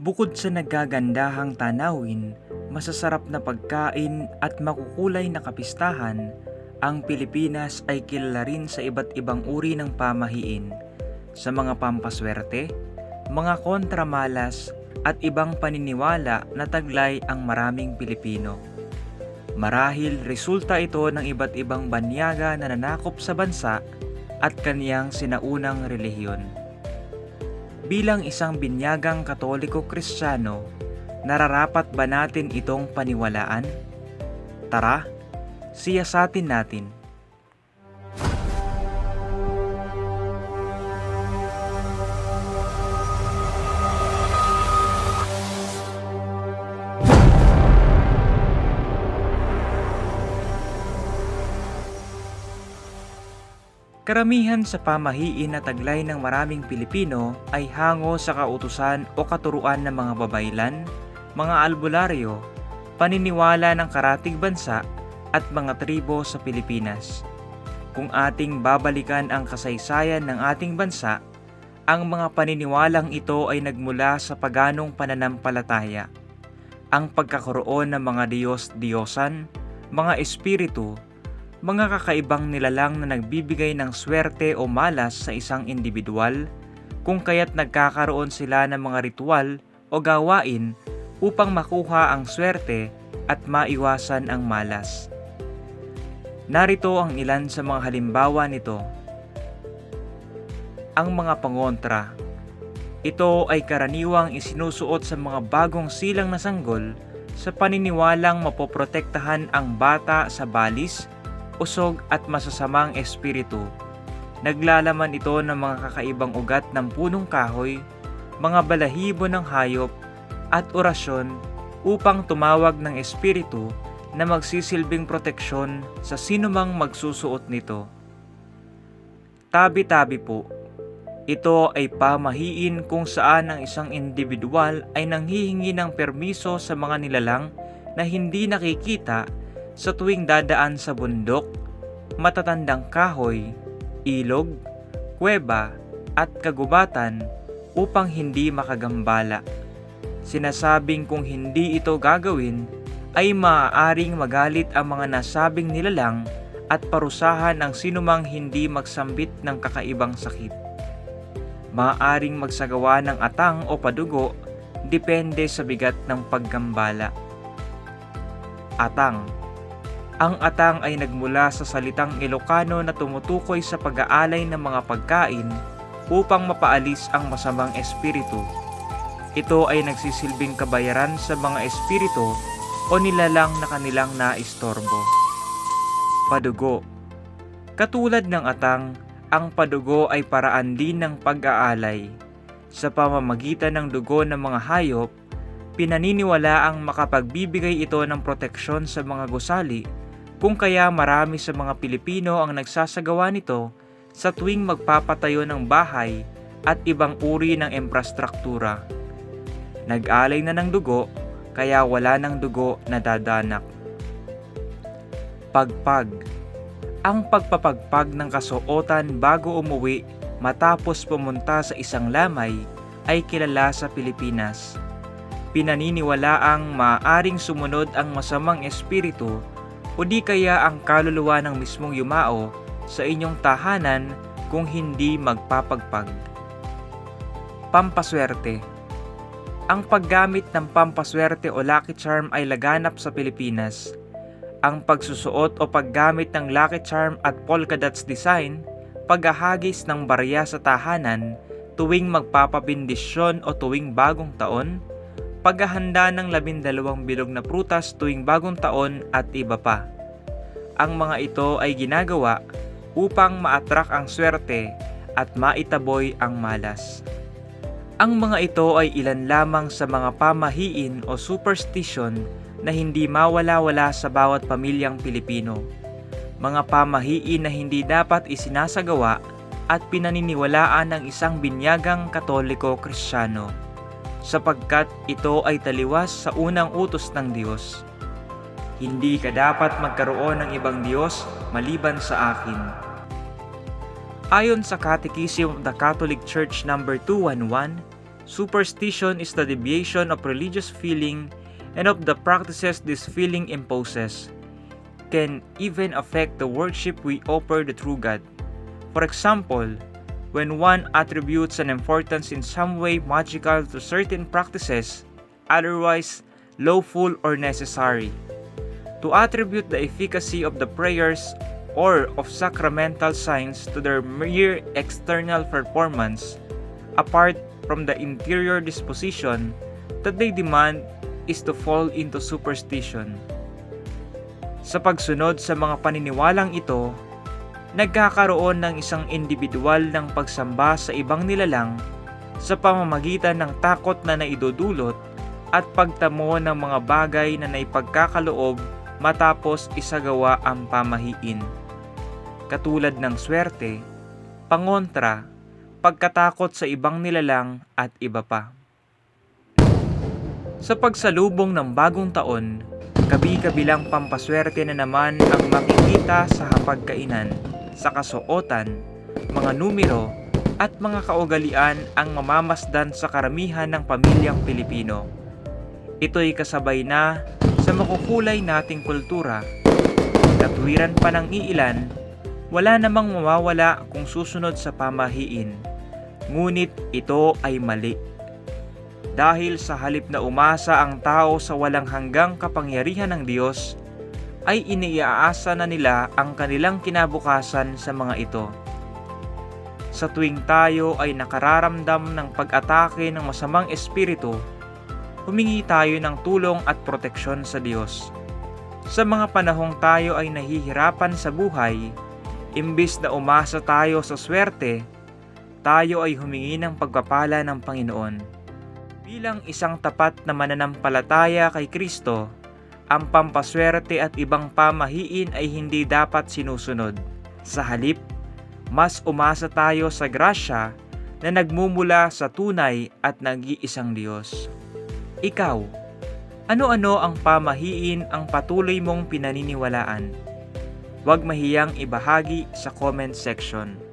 Bukod sa nagagandahang tanawin, masasarap na pagkain at makukulay na kapistahan, ang Pilipinas ay kilala rin sa iba't ibang uri ng pamahiin, sa mga pampaswerte, mga kontramalas at ibang paniniwala na taglay ang maraming Pilipino. Marahil resulta ito ng iba't ibang banyaga na nanakop sa bansa at kaniyang sinaunang relihiyon. Bilang isang binyagang katoliko kristyano, nararapat ba natin itong paniwalaan? Tara, siyasatin natin. Karamihan sa pamahiin na taglay ng maraming Pilipino ay hango sa kautusan o katuruan ng mga babaylan, mga albularyo, paniniwala ng karatig bansa at mga tribo sa Pilipinas. Kung ating babalikan ang kasaysayan ng ating bansa, ang mga paniniwalang ito ay nagmula sa paganong pananampalataya. Ang pagkakaroon ng mga Diyos-Diyosan, mga espiritu, mga kakaibang nilalang na nagbibigay ng swerte o malas sa isang individual, kung kaya't nagkakaroon sila ng mga ritual o gawain upang makuha ang swerte at maiwasan ang malas. Narito ang ilan sa mga halimbawa nito. Ang mga pangontra. Ito ay karaniwang isinusuot sa mga bagong silang na sanggol sa paniniwalang mapoprotektahan ang bata sa balis, usog at masasamang espiritu. Naglalaman ito ng mga kakaibang ugat ng punong kahoy, mga balahibo ng hayop, at orasyon upang tumawag ng espiritu na magsisilbing proteksyon sa sinumang magsusuot nito. Tabi-tabi po, ito ay pamahiin kung saan ang isang individual ay nanghihingi ng permiso sa mga nilalang na hindi nakikita sa tuwing dadaan sa bundok, matatandang kahoy, ilog, kuweba at kagubatan upang hindi makagambala. Sinasabing kung hindi ito gagawin ay maaaring magalit ang mga nasabing nilalang at parusahan ang sinumang hindi magsambit ng kakaibang sakit. Maaaring magsagawa ng atang o padugo depende sa bigat ng paggambala. Atang Ang atang ay nagmula sa salitang Ilocano na tumutukoy sa pag-aalay ng mga pagkain upang mapaalis ang masamang espiritu. Ito ay nagsisilbing kabayaran sa mga espiritu o nilalang na kanilang naistorbo. Padugo Katulad ng atang, ang padugo ay paraan din ng pag-aalay. Sa pamamagitan ng dugo ng mga hayop, pinaniniwala ang makapagbibigay ito ng proteksyon sa mga gusali kung kaya marami sa mga Pilipino ang nagsasagawa nito sa tuwing magpapatayo ng bahay at ibang uri ng infrastruktura. Nag-alay na ng dugo kaya wala ng dugo na dadanak. Pagpag Ang pagpapagpag ng kasuotan bago umuwi matapos pumunta sa isang lamay ay kilala sa Pilipinas. Pinaniniwala ang maaring sumunod ang masamang espiritu o di kaya ang kaluluwa ng mismong yumao sa inyong tahanan kung hindi magpapagpag. Pampaswerte ang paggamit ng pampaswerte o lucky charm ay laganap sa Pilipinas. Ang pagsusuot o paggamit ng lucky charm at polka dots design, paghahagis ng barya sa tahanan tuwing magpapabindisyon o tuwing bagong taon, paghahanda ng labindalawang bilog na prutas tuwing bagong taon at iba pa. Ang mga ito ay ginagawa upang maatrak ang swerte at maitaboy ang malas. Ang mga ito ay ilan lamang sa mga pamahiin o superstition na hindi mawala-wala sa bawat pamilyang Pilipino. Mga pamahiin na hindi dapat isinasagawa at pinaniniwalaan ng isang binyagang katoliko kristyano sapagkat ito ay taliwas sa unang utos ng Diyos. Hindi ka dapat magkaroon ng ibang Diyos maliban sa akin. Ayon sa Catechism of the Catholic Church number 211, Superstition is the deviation of religious feeling and of the practices this feeling imposes. Can even affect the worship we offer the true God. For example, when one attributes an importance in some way magical to certain practices, otherwise lawful or necessary. To attribute the efficacy of the prayers or of sacramental signs to their mere external performance, apart from the interior disposition that they demand is to fall into superstition. Sa pagsunod sa mga paniniwalang ito, nagkakaroon ng isang individual ng pagsamba sa ibang nilalang sa pamamagitan ng takot na naidudulot at pagtamo ng mga bagay na naipagkakaloob matapos isagawa ang pamahiin. Katulad ng swerte, pangontra, pagkatakot sa ibang nilalang at iba pa. Sa pagsalubong ng bagong taon, kabi-kabilang pampaswerte na naman ang makikita sa hapagkainan, sa kasuotan, mga numero, at mga kaugalian ang mamamasdan sa karamihan ng pamilyang Pilipino. Ito'y kasabay na sa makukulay nating kultura. Katwiran pa ng iilan, wala namang mawawala kung susunod sa pamahiin. Ngunit ito ay mali. Dahil sa halip na umasa ang tao sa walang hanggang kapangyarihan ng Diyos, ay iniaasa na nila ang kanilang kinabukasan sa mga ito. Sa tuwing tayo ay nakararamdam ng pag-atake ng masamang espiritu, humingi tayo ng tulong at proteksyon sa Diyos. Sa mga panahong tayo ay nahihirapan sa buhay, imbis na umasa tayo sa swerte, tayo ay humingi ng pagpapala ng Panginoon. Bilang isang tapat na mananampalataya kay Kristo, ang pampaswerte at ibang pamahiin ay hindi dapat sinusunod. Sa halip, mas umasa tayo sa grasya na nagmumula sa tunay at nag-iisang Diyos. Ikaw, ano-ano ang pamahiin ang patuloy mong pinaniniwalaan? Huwag mahiyang ibahagi sa comment section.